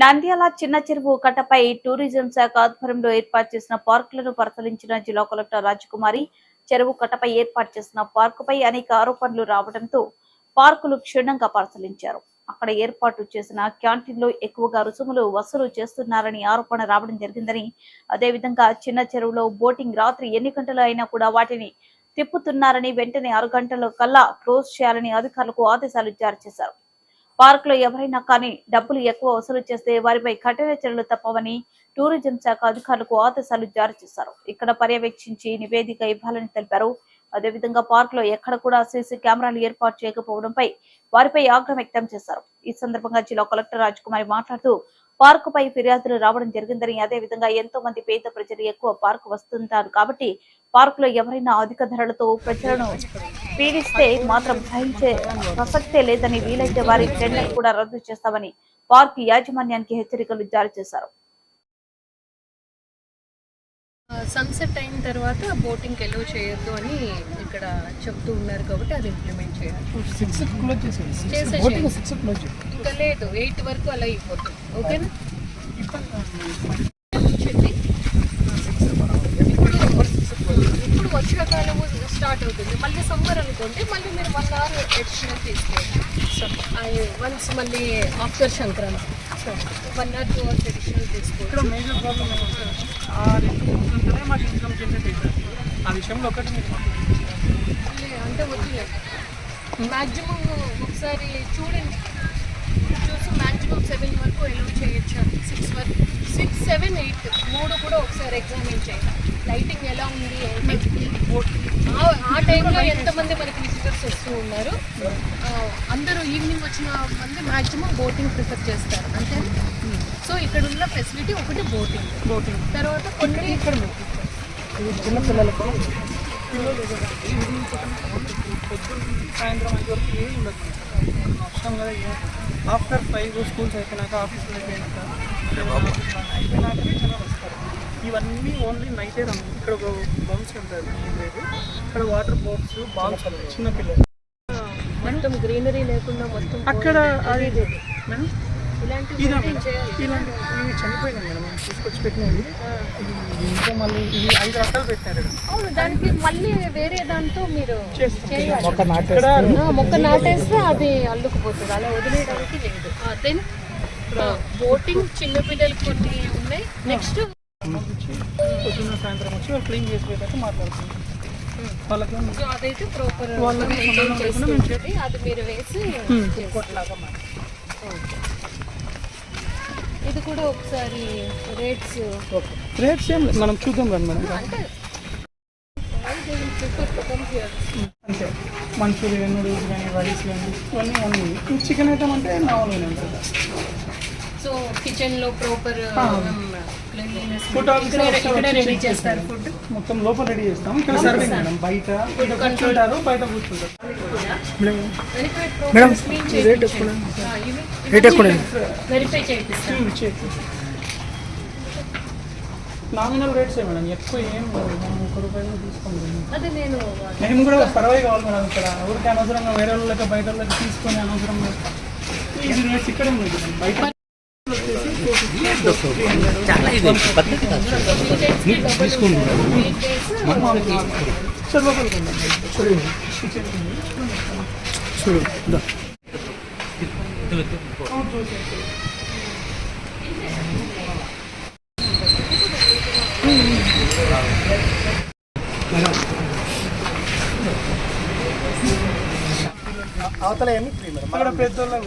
నంద్యాల చిన్న చెరువు కట్టపై టూరిజం శాఖ ఆధ్వర్యంలో ఏర్పాటు చేసిన పార్కులను పరిశీలించిన జిల్లా కలెక్టర్ రాజకుమారి చెరువు కట్టపై ఏర్పాటు చేసిన పార్కుపై అనేక ఆరోపణలు రావడంతో పార్కులు క్షుణ్ణంగా పరిశీలించారు. అక్కడ ఏర్పాటు చేసిన క్యాంటీన్లో ఎక్కువగా రుసుములు వసూలు చేస్తున్నారని ఆరోపణ రావడం జరిగిందని అదేవిధంగా చిన్న చెరువులో బోటింగ్ రాత్రి ఎన్ని గంటలు అయినా కూడా వాటిని తిప్పుతున్నారని వెంటనే ఆరు గంటల కల్లా క్లోజ్ చేయాలని అధికారులకు ఆదేశాలు జారీ చేశారు. పార్క్లో ఎవరైనా కానీ డబ్బులు ఎక్కువ వసూలు చేస్తే వారిపై కఠిన చర్యలు తప్పవని టూరిజం శాఖ అధికారులకు ఆదేశాలు జారీ చేశారు. ఇక్కడ పర్యవేక్షించి నివేదిక ఇవ్వాలని తెలిపారు. అదేవిధంగా పార్క్లో ఎక్కడ కూడా సీసీ కెమెరాలు ఏర్పాటు చేయకపోవడంపై వారిపై ఆగ్రహం వ్యక్తం చేశారు. ఈ సందర్భంగా జిల్లా కలెక్టర్ రాజకుమారి మాట్లాడుతూ పార్కు పై ఫిర్యాదులు రావడం జరిగిందని అదే విధంగా ఎంతో మంది పేద ప్రజలు ఎక్కువ పార్కు వస్తుంటారు. కాబట్టి పార్కులో ఎవరైనా అధిక ధరలతో ప్రజలను పీడిస్తే మాత్రం సహించే ప్రసక్తే లేదని వీలైతే వారి టెండర్ కూడా రద్దు చేస్తామని పార్క్ యాజమాన్యానికి హెచ్చరికలు జారీ చేశారు. సన్సెట్ అయిన తర్వాత బోటింగ్కి ఎలో చేయొద్దు అని ఇక్కడ చెప్తూ ఉన్నారు కాబట్టి అది ఇంప్లిమెంట్ చేయాలి. ఇంకా లేదు ఎయిట్ వరకు అలా అయిపోతుంది. ఓకేనా ఇప్పుడు వర్షాకాలము స్టార్ట్ అవుతుంది. మళ్ళీ సమ్మర్ అనుకోండి మళ్ళీ మీరు వన్ అవర్ ఎడిషనల్ తీసుకోండి వన్స్ మళ్ళీ after Sankranti. One hour two hours additional తీసుకోండి ఆ రెండు ఉంటుంటేనే మాకు ఇన్కమ్ జనరేట్ అవుతుంది ఆ విషయంలో ఒకటి అంటే వదిలేదు మ్యాక్సిమం ఒకసారి చూడండి. చూసి మ్యాక్సిమం సెవెన్ వరకు ఎలో చేయొచ్చు. సిక్స్ వరకు సిక్స్ సెవెన్ ఎయిట్ మూడు కూడా ఒకసారి ఎగ్జామిన్ చేయాలి. లైటింగ్ ఎలా ఉంది ఆ టైంలో ఎంతమంది మనకి విజిటర్స్ వస్తూ ఉన్నారు. అందరూ ఈవినింగ్ వచ్చిన మంది మ్యాక్సిమం బోటింగ్ ప్రిఫర్ చేస్తారు. అంతే? సో ఇక్కడ ఉన్న ఫెసిలిటీ ఒకటి బోటింగ్ బోటింగ్ తర్వాత కొన్ని ఇక్కడ చిన్న పిల్లలకు సాయంత్రం ఐదు వరకు ఏమి ఉండదు. కదా ఆఫ్టర్ ఫైవ్ స్కూల్స్ అయిపోయినాక ఆఫీసులు అయిపోయినాక అయిపోయినాకనే జనాలు వస్తారు. ఇవన్నీ ఓన్లీ నైటే రన్ ఇక్కడ ఒక బౌన్స్ ఉంటుంది. ఇక్కడ వాటర్ బోట్స్ బాల్స్ చిన్న పిల్లలు. మొత్తం గ్రీనరీ లేకుండా మొత్తం అక్కడ అది మేడం ఇలాంటివి ఇదా maintain మేడం. చేయాలి ఇలాంటి ఇవి చనిపోయినాయి మేడం మేము తీసుకొచ్చి పెట్టినవి ఇది ఇంకా మళ్ళీ ఇవి ఐదు రకాలు పెట్టారు. అవును దానికి మళ్ళీ వేరే దాంతో మీరు ఇక్కడ ఆ, మొక్క నాటేస్తే అది అల్లుకుపోతుంది. అలా వదిలేయడానికి లేదు. దెన్ బోటింగ్ చిన్నపిల్లలు కొన్ని ఉన్నాయి. నెక్స్ట్ పొద్దున్న సాయంత్రం వచ్చి క్లీన్ చేసి పెట్టాక మాట్లాడుతున్నాం. వాళ్ళకి అదైతే ప్రాపర్ వాళ్ళకి. అది మీరు వేసి కొట్లాగా. ఇది కూడా ఒకసారి రేట్స్ రేట్స్ ఏం లేదు. మనం చూద్దాం రండి మేడం? అంతే. మంచూరియన్ నూడిల్స్ కానీ రైస్ కానీ ఇవన్నీ అన్నీ చికెన్ ఐటమ్ అంటే మామూలుగానే ఉంటుంది సో కిచెన్లో ప్రాపర్ ఫుడ్ ఇక్కడ రెడీ చేస్తారు ఫుడ్ మొత్తం లోపల రెడీ చేస్తాం. ఇక్కడ సర్వింగ్ మేడం బయట కూర్చుంటారు బయట కూర్చుంటారు. మేడం, రేట్ ఎక్కువ రేట్ ఎక్కువ వెరిఫై చేయిస్తాను నామినల్ రేట్సే మేడం ఎక్కువ ఏం ఒక రూపాయలు నేను మేము కూడా పర్వాలేదు కావాలి మేడం ఇక్కడ. ఊరికి అనవసరంగా వేరే వాళ్ళకి బయట వాళ్ళకి తీసుకొని అనవసరంగా. ఇది రేట్స్ ఇక్కడ ఉంది మేడం. బయట చాలా ఇది పద్ధతి కాదు అవతల ఏమి ఫ్రీ మేడం? అక్కడ ఉన్నాయి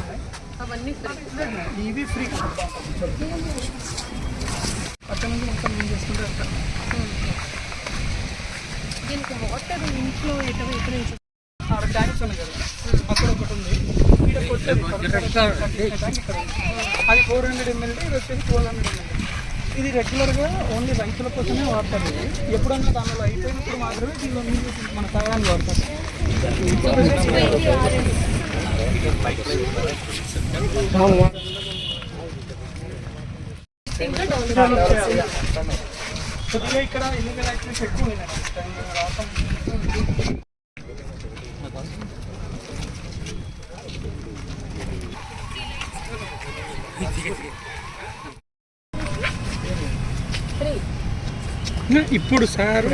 అవన్నీ ఇది ఫ్రీ. అక్కడ నుంచి మొత్తం ఏం చేసుకుంటే అక్కడ? దీనికి వాటర్ ఇంట్లో ఆడ ట్యాంక్స్ ఉన్నాయి కదా. అక్కడ ఒకటి ఉంది. ఇక్కడ కొట్టేది. అది ఫోర్ హండ్రెడ్ ఎంఎల్ ఇది వచ్చేసి ట్వెల్వ్ హండ్రెడ్ ఎంఎల్ ఇది రెగ్యులర్గా ఓన్లీ రైతుల కోసమే వాడతారు. ఇది ఎప్పుడన్నా దానిలో అయిపోయినప్పుడు మాత్రమే దీనిలో నీళ్ళు మన తాగడానికి వాడతారు. ఇక్కడ ఇల్లీగల్ యాక్టివిటీస్ ఇప్పుడు సార్